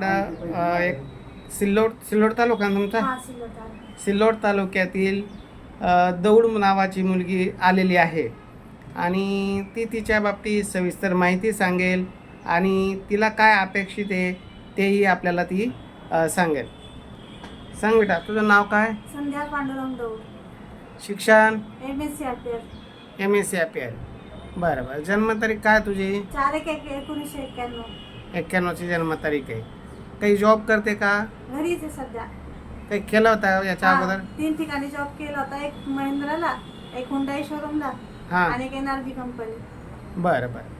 एक सिल्लोड सिल्लोड तालुका तुमचा? सिल्लोड तालुक्यातील दौड नावाची मुलगी आलेली आहे. आणि ती तिच्या बाबतीत सविस्तर माहिती सांगेल आणि तिला काय अपेक्षित आहे तेही आपल्याला ती सांगेल. सांग बेटा तुझं नाव काय? संध्या पांडुरंग दौड. शिक्षण? M S C appear M S C P I बरं बरं. जन्मतारीख काय तुझी? चार एक एकोणीसशे एक्क्याण्णव. एक्क्याण्णवची जन्मतारीख आहे. काही जॉब करते का? घरीच आहे सध्या. काही केलं होतं याच्या हा, अगोदर? तीन ठिकाणी जॉब केला होता. एक महिंद्राला एक हुंडाई शोरूमला हां. आणि एक एनआरबी कंपनी बरं बरं.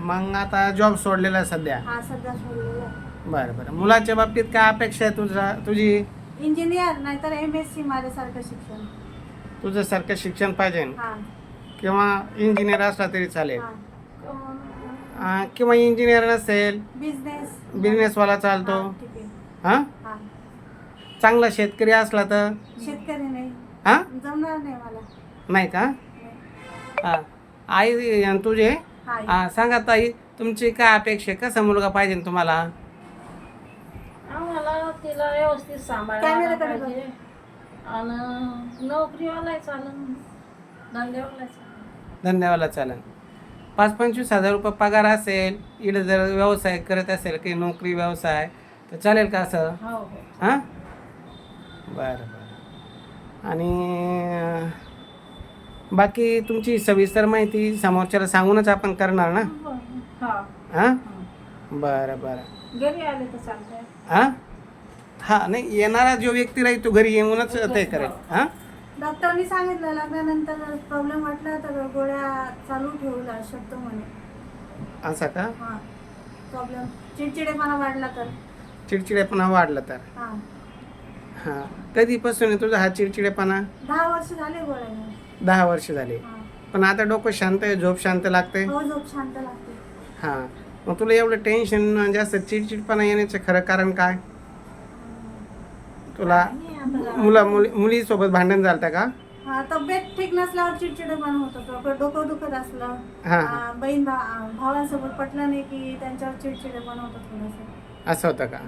मग आता जॉब सोडलेला आहे सध्या? हा सध्या सोडलेला. बरं बरं. मुलाच्या बाबतीत काय अपेक्षा आहे तुझा तुझी? इंजिनियर नाहीतर एम एस सी माझ्यासारखं शिक्षण. तुझं सारखं शिक्षण पाहिजे. हा. किंवा इंजिनियर असला तरी चालेल. हा. किंवा इंजिनियर नसेल बिझनेस बिझनेसवाला चालतो हा, ठीक आहे. हां? हा. चांगला शेतकरी असला तर? शेतकरी नाही. हां? जमणार नाही मला. नाही का. हां. आई तुझे? हा हां सांगा ताई तुमची काय अपेक्षा आहे? कसा मुलगा पाहिजे तुम्हाला? आम्हाला तिला व्यवस्थित सांभाळायला कॅमेराकडे पाहिजे. आणि नोकरीवाला चालन धंद्यावाला चालन धन्यवाद चालेल. पाच पंचवीस हजार रुपये पगार असेल इकडे जर व्यवसाय करत असेल काही नोकरी व्यवसाय तर चालेल का असं? हो हो. हां? बरं बरं. आणि बाकी तुमची सविस्तर माहिती समोरच्याला सांगूनच आपण करणार ना? हा हां. हा. बरं बरं. घरी आले तर हां? हां नाही येणारा जो व्यक्ती राहील तो घरी येऊनच ते करेल. हां? डॉक्टरनी सांगितलं लग्नानंतर प्रॉब्लेम वाटला तर गोळ्या चालू ठेवला शकतो म्हणे. असं का? हा प्रॉब्लेम चिडचिडेपणा वाढला तर. चिडचिडेपणा वाढला तर. हा. कधीपासून आहे तुझा हा चिडचिडेपणा? दहा वर्ष झाले गोळ्याने दहा वर्ष झाले. पण आता डोकं शांत आहे झोप शांत लागते? हो झोप शांत लागते. हां. मग तुला एवढं टेन्शन जास्त चिडचिडपणा येण्याचं खरं कारण काय? तुला मुला मुली मुलीसोबत भांडण झालं का? हा तब्येत ठीक नसल्यावर चिडचिडेपणा होत होतं. डोकं दुखत असलं. हां. हा, बहीण भा भावांसोबत पटलं नाही की त्यांच्यावर चिडचिडेपणा होतं थोडंसं. असं होतं का?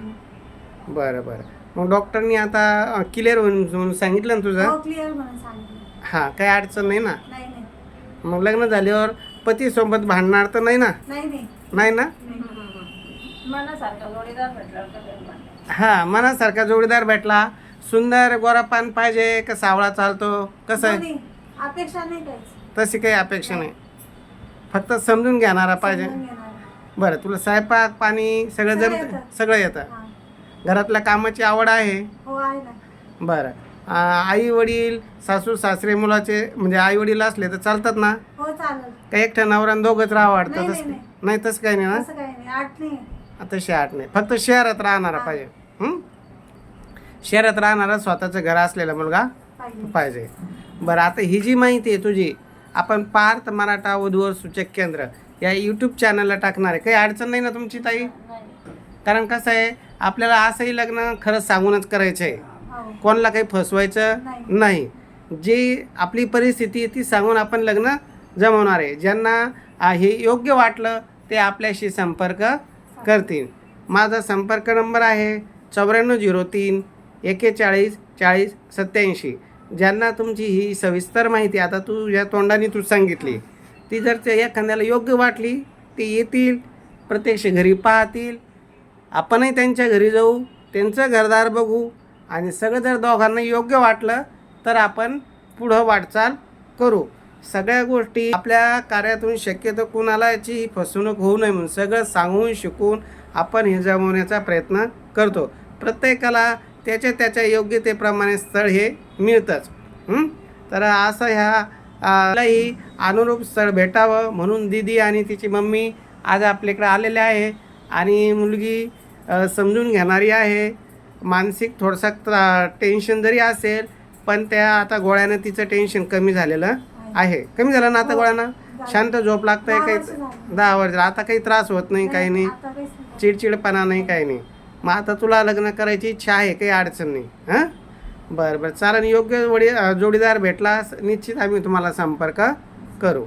बरं बरं. मग डॉक्टरनी आता क्लिअर होऊन होऊन सांगितलं ना तुझं? हो क्लिअर म्हणून सांगितलं. हां काही अडचण नाही ना? नाही नाही. मग लग्न झाल्यावर पतीसोबत भांडणार तर नाही ना? नाही नाही. नाही ना? नाही. मनासारखा जोडीदार म्हणतात. हां मनासारखा जोडीदार भेटला. सुंदर गोरापान पाहिजे का सावळा चालतो? कसं आहे. अपेक्षा नाही तशी काही अपेक्षा नाही. फक्त समजून घेणारा पाहिजे. बरं तुला स्वयंपाक पाणी सगळं येतं. सगळं येतं. घरातल्या कामाची आवड आहे? हो बरं. आई वडील सासू सासरे मुलाचे म्हणजे आई वडील असले तर चालतात ना? हो का एकटं नवरा दोघंच राहा वाटतं? नाही, तसं नाही, तसं काही नाही ना? तशी आठ नाही. फक्त शहरात राहणारा. पाहिजे? शहरात राहणारा स्वतःचं घर असलेला मुलगा पाहिजे. बरं आता ही जी माहिती आहे तुझी आपण पार्थ मराठा वधूवर सूचक केंद्र या यूट्यूब चॅनलला टाकणार आहे. काही अडचण नाही ना तुमची ताई? नाही. कारण कसं आहे आपल्याला असंही लग्न खरंच सांगूनच करायचं आहे. हो. कोणाला काही फसवायचं नाही. जी आपली परिस्थिती आहे ती सांगून आपण लग्न जमवणार आहे. ज्यांना हे योग्य वाटलं ते आपल्याशी संपर्क करतील. माझा संपर्क नंबर आहे चौऱ्याण्णव झिरो तीन एकेचाळीस चाळीस सत्याऐंशी ज्यांना तुमची ही सविस्तर माहिती आता तू या तोंडाने तू सांगितली. ती जर त्या एखाद्याला योग्य वाटली ते येतील प्रत्यक्ष घरी पाहतील. आपणही त्यांच्या घरी जाऊ त्यांचं घरदार बघू आणि सगळं जर दोघांना योग्य वाटलं तर आपण पुढं वाटचाल करू. सगळ्या गोष्टी आपल्या कार्यातून शक्यतो कुणालाची फसवणूक होऊ नये म्हणून सगळं सांगून शिकून आपण हे जमवण्याचा प्रयत्न करतो. प्रत्येकाला त्याच्या त्याच्या योग्यतेप्रमाणे स्थळ हे मिळतंच. हं? तर असं ह्या आ, लाही अनुरूप स्थळ भेटावं म्हणून दिदी आणि तिची मम्मी आज आपल्याकडे आलेले आहे आणि मुलगी समजून घेणारी आहे. मानसिक थोडसा त्रा टेन्शन जरी असेल पण त्या आता गोळ्यानं तिचं टेन्शन कमी झालेलं आहे. कमी झालं ना आता गोळ्यानं? शांत झोप लागतंय काही. दहा वर्ष. आता काही त्रास होत नाही काही नाही. चिडचिडपणा नाही काही नाही. मग आता तुला लग्न करायची इच्छा आहे काही अडचण नाही. हां? बरं बरं. चालेल योग्य वडी जोडीदार भेटला निश्चित आम्ही तुम्हाला संपर्क करू.